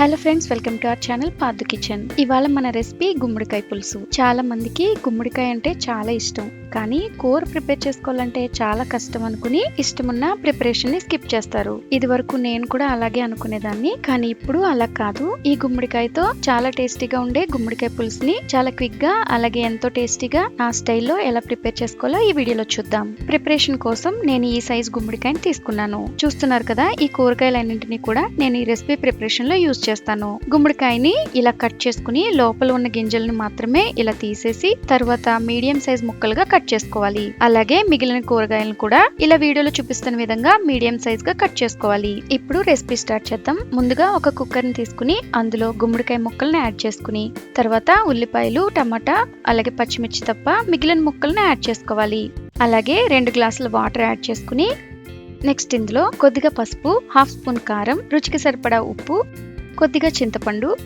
Hello friends welcome to our channel పాదు kitchen ఇవాళ మన రెసిపీ గుమ్మడికాయ పులుసు. చాలా మందికి గుమ్మడికాయ అంటే చాలా ఇష్టం. కానీ కూర ప్రిపేర్ చేసుకోవాలంటే చాలా కష్టం అనుకుని ఇష్టమున్న ప్రిపరేషన్ని స్కిప్ చేస్తారు. ఇది వరకు నేను కూడా అలాగే అనుకునేదాన్ని. కానీ ఇప్పుడు అలా కాదు. ఈ గుమ్మడికాయతో చాలా టేస్టీగా ఉండే గుమ్మడికాయ పులుసుని చాలా క్విక్గా అలాగే ఎంతో టేస్టీగా నా స్టైల్లో ఎలా ప్రిపేర్ చేసుకోవాలో ఈ వీడియోలో చూద్దాం. ప్రిపరేషన్ కోసం నేను ఈ సైజ్ గుమ్మడికాయని తీసుకున్నాను. చూస్తున్నారు కదా ఈ కూరగాయలన్నింటినీ కూడా నేను ఈ రెసిపీ ప్రిపరేషన్లో యూజ్ చేస్తాను. గుమ్మడికాయని ఇలా కట్ చేసుకుని లోపల ఉన్న గింజలను మాత్రమే ఇలా తీసేసి తర్వాత మీడియం సైజ్ ముక్కలుగా కట్ చేసుకోవాలి. అలాగే మిగిలిన కూరగాయలను కూడా ఇలా వీడియోలో చూపిస్తున్న విధంగా మీడియం సైజ్గా కట్ చేసుకోవాలి. ఇప్పుడు రెసిపీ స్టార్ట్ చేద్దాం. ముందుగా ఒక కుక్కర్ని తీసుకుని అందులో గుమ్మడికాయ ముక్కలను యాడ్ చేసుకుని తర్వాత ఉల్లిపాయలు టమాటా అలాగే పచ్చిమిర్చి తప్ప మిగిలిన ముక్కలను యాడ్ చేసుకోవాలి. అలాగే రెండు గ్లాసుల వాటర్ యాడ్ చేసుకుని నెక్స్ట్ ఇందులో కొద్దిగా పసుపు హాఫ్ స్పూన్ కారం రుచికి సరిపడా ఉప్పు కొద్దిగా చింతపండు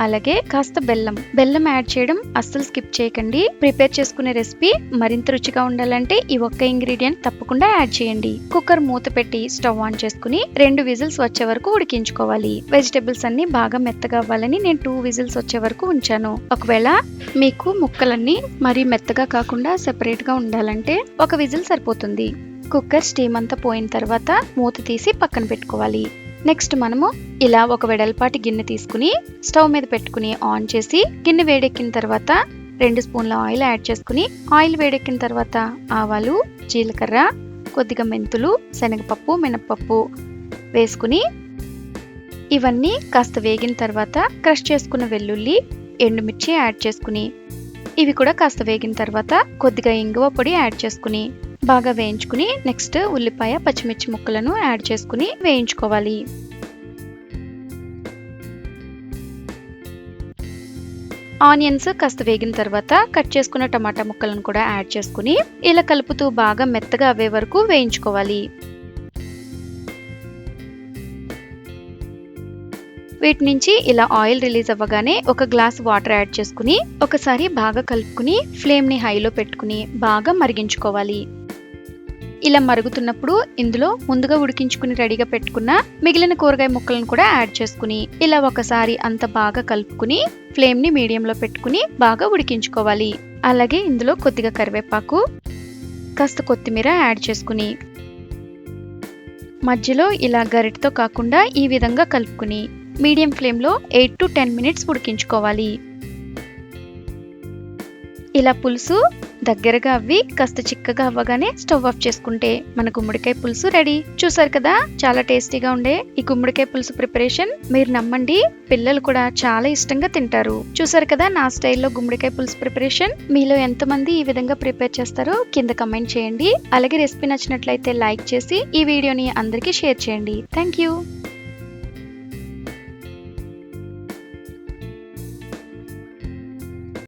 అలాగే కాస్త బెల్లం. బెల్లం యాడ్ చేయడం అస్సలు స్కిప్ చేయకండి. ప్రిపేర్ చేసుకునే రెసిపీ మరింత రుచిగా ఉండాలంటే ఈ ఒక్క ఇంగ్రీడియంట్ తప్పకుండా యాడ్ చేయండి. కుక్కర్ మూత పెట్టి స్టవ్ ఆన్ చేసుకుని రెండు విజిల్స్ వచ్చే వరకు ఉడికించుకోవాలి. వెజిటబుల్స్ అన్ని బాగా మెత్తగా అవ్వాలని నేను టూ విజిల్స్ వచ్చే వరకు ఉంచాను. ఒకవేళ మీకు ముక్కలన్నీ మరీ మెత్తగా కాకుండా సెపరేట్గా ఉండాలంటే ఒక విజిల్ సరిపోతుంది. కుక్కర్ స్టీమ్ అంతా పోయిన తర్వాత మూత తీసి పక్కన పెట్టుకోవాలి. నెక్స్ట్ మనము ఇలా ఒక వెడల్పాటి గిన్నె తీసుకుని స్టవ్ మీద పెట్టుకుని ఆన్ చేసి గిన్నె వేడెక్కిన తర్వాత రెండు స్పూన్ల ఆయిల్ యాడ్ చేసుకుని ఆయిల్ వేడెక్కిన తర్వాత ఆవాలు జీలకర్ర కొద్దిగా మెంతులు శనగపప్పు మినపప్పు వేసుకుని ఇవన్నీ కాస్త వేగిన తర్వాత క్రష్ చేసుకున్న వెల్లుల్లి ఎండుమిర్చి యాడ్ చేసుకుని. ఇవి కూడా కాస్త వేగిన తర్వాత కొద్దిగా ఇంగువ పొడి యాడ్ చేసుకుని బాగా వేయించుకుని నెక్స్ట్ ఉల్లిపాయ పచ్చిమిర్చి ముక్కలను యాడ్ చేసుకుని వేయించుకోవాలి. ఆనియన్స్ కాస్త వేగిన తర్వాత కట్ చేసుకున్న టమాటా ముక్కలను కూడా యాడ్ చేసుకుని ఇలా కలుపుతూ బాగా మెత్తగా అవే వరకు వేయించుకోవాలి. వీటి నుంచి ఇలా ఆయిల్ రిలీజ్ అవ్వగానే ఒక గ్లాస్ వాటర్ యాడ్ చేసుకుని ఒకసారి బాగా కలుపుకుని ఫ్లేమ్ని హైలో పెట్టుకుని బాగా మరిగించుకోవాలి. ఇలా మరుగుతున్నప్పుడు ఇందులో ముందుగా ఉడికించుకుని రెడీగా పెట్టుకున్న మిగిలిన కూరగాయ ముక్కలను కూడా యాడ్ చేసుకుని ఇలా ఒకసారి అంత బాగా కలుపుకుని ఫ్లేమ్ని మీడియంలో పెట్టుకుని బాగా ఉడికించుకోవాలి. అలాగే ఇందులో కొద్దిగా కరివేపాకు కాస్త కొత్తిమీర యాడ్ చేసుకుని మధ్యలో ఇలా గరిటతో కాకుండా ఈ విధంగా కలుపుకుని మీడియం ఫ్లేమ్లో ఎయిట్ టు టెన్ మినిట్స్ ఉడికించుకోవాలి. ఇలా పులుసు దగ్గరగా అవ్వి కాస్త చిక్కగా అవ్వగానే స్టవ్ ఆఫ్ చేసుకుంటే మన గుమ్మడికాయ పులుసు రెడీ. చూసారు కదా? చాలా టేస్టీగా ఉండే ఈ గుమ్మడికాయ పులుసు ప్రిపరేషన్. మీరు నమ్మండి పిల్లలు కూడా చాలా ఇష్టంగా తింటారు. చూసారు కదా నా స్టైల్లో గుమ్మడికాయ పులుసు ప్రిపరేషన్? మీలో ఎంతమంది ఈ విధంగా ప్రిపేర్ చేస్తారో కింద కమెంట్ చేయండి. అలాగే రెసిపీ నచ్చినట్లయితే లైక్ చేసి ఈ వీడియోని అందరికీ షేర్ చేయండి. Thank you.